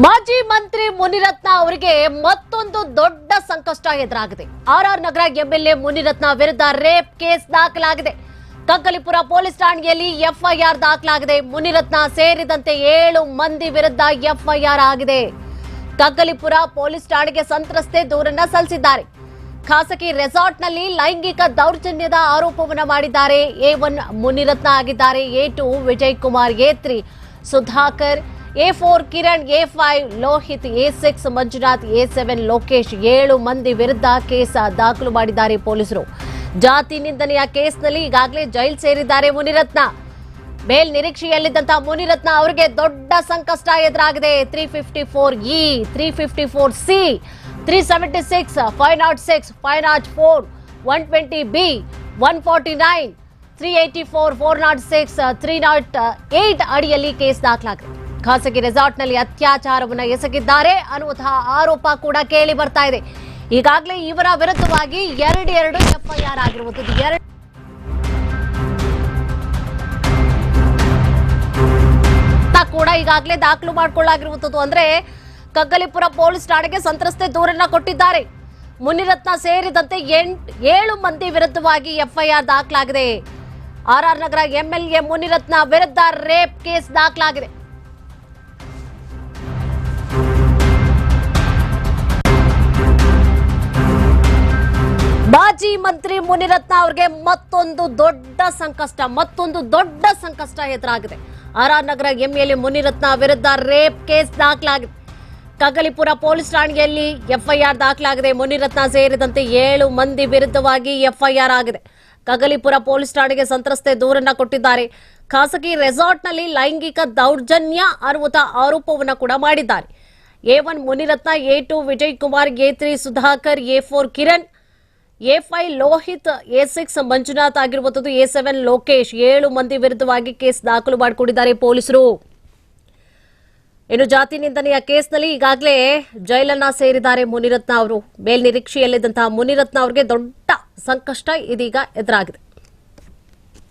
ಮಾಜಿ ಮಂತ್ರಿ ಮುನಿರತ್ನ ಅವರಿಗೆ ಮತ್ತೊಂದು ದೊಡ್ಡ ಸಂಕಷ್ಟ ಎದುರಾಗಿದೆ. R R Nagar MLA Munirathna ವಿರುದ್ಧ ರೇಪ್ ಕೇಸ್ ದಾಖಲಾಗಿದೆ. ಕಂಕಲಿಪುರ ಪೊಲೀಸ್ ಠಾಣೆಯಲ್ಲಿ ಎಫ್ಐಆರ್ ದಾಖಲಾಗಿದೆ. ಮುನಿರತ್ನ ಸೇರಿದಂತೆ ಏಳು ಮಂದಿ ವಿರುದ್ಧ ಎಫ್ಐಆರ್ ಆಗಿದೆ. ಕಂಕಲಿಪುರ ಪೊಲೀಸ್ ಠಾಣೆಗೆ ಸಂತ್ರಸ್ತೆ ದೂರನ್ನ ಸಲ್ಲಿಸಿದ್ದಾರೆ. ಖಾಸಗಿ ರೆಸಾರ್ಟ್ನಲ್ಲಿ ಲೈಂಗಿಕ ದೌರ್ಜನ್ಯದ ಆರೋಪವನ್ನು ಮಾಡಿದ್ದಾರೆ. ಎ ಒನ್ ಮುನಿರತ್ನ ಆಗಿದ್ದಾರೆ. A two Vijay Kumar, A Sudhakar A four Kiran, A five Lohith, A six Manjunath, A seven Lokesh, ಏಳು ಮಂದಿ ವಿರುದ್ಧ ಕೇಸ್ ದಾಖಲು ಮಾಡಿದ್ದಾರೆ ಪೊಲೀಸರು. ಜಾತಿ ನಿಂದನೆಯ ಕೇಸ್ನಲ್ಲಿ ಈಗಾಗಲೇ ಜೈಲ್ ಸೇರಿದ್ದಾರೆ ಮುನಿರತ್ನ. ಮೇಲ್ ನಿರೀಕ್ಷೆಯಲ್ಲಿದ್ದಂತಹ ಮುನಿರತ್ನ ಅವರಿಗೆ ದೊಡ್ಡ ಸಂಕಷ್ಟ ಎದುರಾಗಿದೆ. Three fifty four E, three fifty four C, three seventy six, five nought six, five nought four, one twenty B, one forty nine, three eighty four four nought six, three nought eight ಅಡಿಯಲ್ಲಿ case ದಾಖಲಾಗಿದೆ. ಖಾಸಗಿ ರೆಸಾರ್ಟ್ನಲ್ಲಿ ಅತ್ಯಾಚಾರವನ್ನು ಎಸಗಿದ್ದಾರೆ. ಅನ್ನುವಂತಹ ಆರೋಪ ಕೂಡ ಕೇಳಿ ಬರ್ತಾ ಇದೆ. ಈಗಾಗಲೇ ಇವರ ವಿರುದ್ಧವಾಗಿ ಎರಡು ಎರಡು ಎಫ್ಐಆರ್ ಆಗಿರುವುದು ಎರಡು ಕೂಡ ಈಗಾಗಲೇ ದಾಖಲು ಮಾಡಿಕೊಳ್ಳಾಗಿರುವಂಥದ್ದು. ಅಂದ್ರೆ ಕಗ್ಗಲಿಪುರ ಪೊಲೀಸ್ ಠಾಣೆಗೆ ಸಂತ್ರಸ್ತೆ ದೂರನ್ನ ಕೊಟ್ಟಿದ್ದಾರೆ. ಮುನಿರತ್ನ ಸೇರಿದಂತೆ ಎಂಟ್ ಏಳು ಮಂದಿ ವಿರುದ್ಧವಾಗಿ ಎಫ್ಐಆರ್ ದಾಖಲಾಗಿದೆ. R R Nagar MLA Munirathna ವಿರುದ್ಧ ರೇಪ್ ಕೇಸ್ ದಾಖಲಾಗಿದೆ. ಮಂತ್ರಿ ಮುನಿರತ್ನ ಅವ್ರಿಗೆ ಮತ್ತೊಂದು ದೊಡ್ಡ ಸಂಕಷ್ಟ, ಮತ್ತೊಂದು ದೊಡ್ಡ ಸಂಕಷ್ಟ ಎದುರಾಗಿದೆ. R R Nagar MLA Munirathna ವಿರುದ್ಧ ರೇಪ್ ಕೇಸ್ ದಾಖಲಾಗಿದೆ. ಕಗಲಿಪುರ ಪೊಲೀಸ್ ಠಾಣೆಯಲ್ಲಿ ಎಫ್ಐಆರ್ ದಾಖಲಾಗಿದೆ. ಮುನಿರತ್ನ ಸೇರಿದಂತೆ ಏಳು ಮಂದಿ ವಿರುದ್ಧವಾಗಿ ಎಫ್ಐಆರ್ ಆಗಿದೆ. ಕಗಲಿಪುರ ಪೊಲೀಸ್ ಠಾಣೆಗೆ ಸಂತ್ರಸ್ತೆ ದೂರನ್ನ ಕೊಟ್ಟಿದ್ದಾರೆ. ಖಾಸಗಿ ರೆಸಾರ್ಟ್ನಲ್ಲಿ ಲೈಂಗಿಕ ದೌರ್ಜನ್ಯ ಅರ್ಹುತ ಆರೋಪವನ್ನು ಕೂಡ ಮಾಡಿದ್ದಾರೆ. A one Munirathna, A two Vijay Kumar, A three Sudhakar, A four Kiran A five Lohith A six Manjunath ಆಗಿರುವಂತದ್ದು ಎ ಸೆವೆನ್ ಲೋಕೇಶ್ ಏಳು ಮಂದಿ ವಿರುದ್ಧವಾಗಿ ಕೇಸ್ ದಾಖಲು ಮಾಡಿಕೊಂಡಿದ್ದಾರೆ ಪೊಲೀಸರು. ಇನ್ನು ಜಾತಿ ನಿಂದನೆಯ ಕೇಸ್ನಲ್ಲಿ ಈಗಾಗಲೇ ಜೈಲನ್ನ ಸೇರಿದ್ದಾರೆ ಮುನಿರತ್ನ ಅವರು. ಮೇಲ್ನಿರೀಕ್ಷೆಯಲ್ಲಿದ್ದಂತಹ ಮುನಿರತ್ನ ಅವರಿಗೆ ದೊಡ್ಡ ಸಂಕಷ್ಟ ಇದೀಗ ಎದುರಾಗಿದೆ.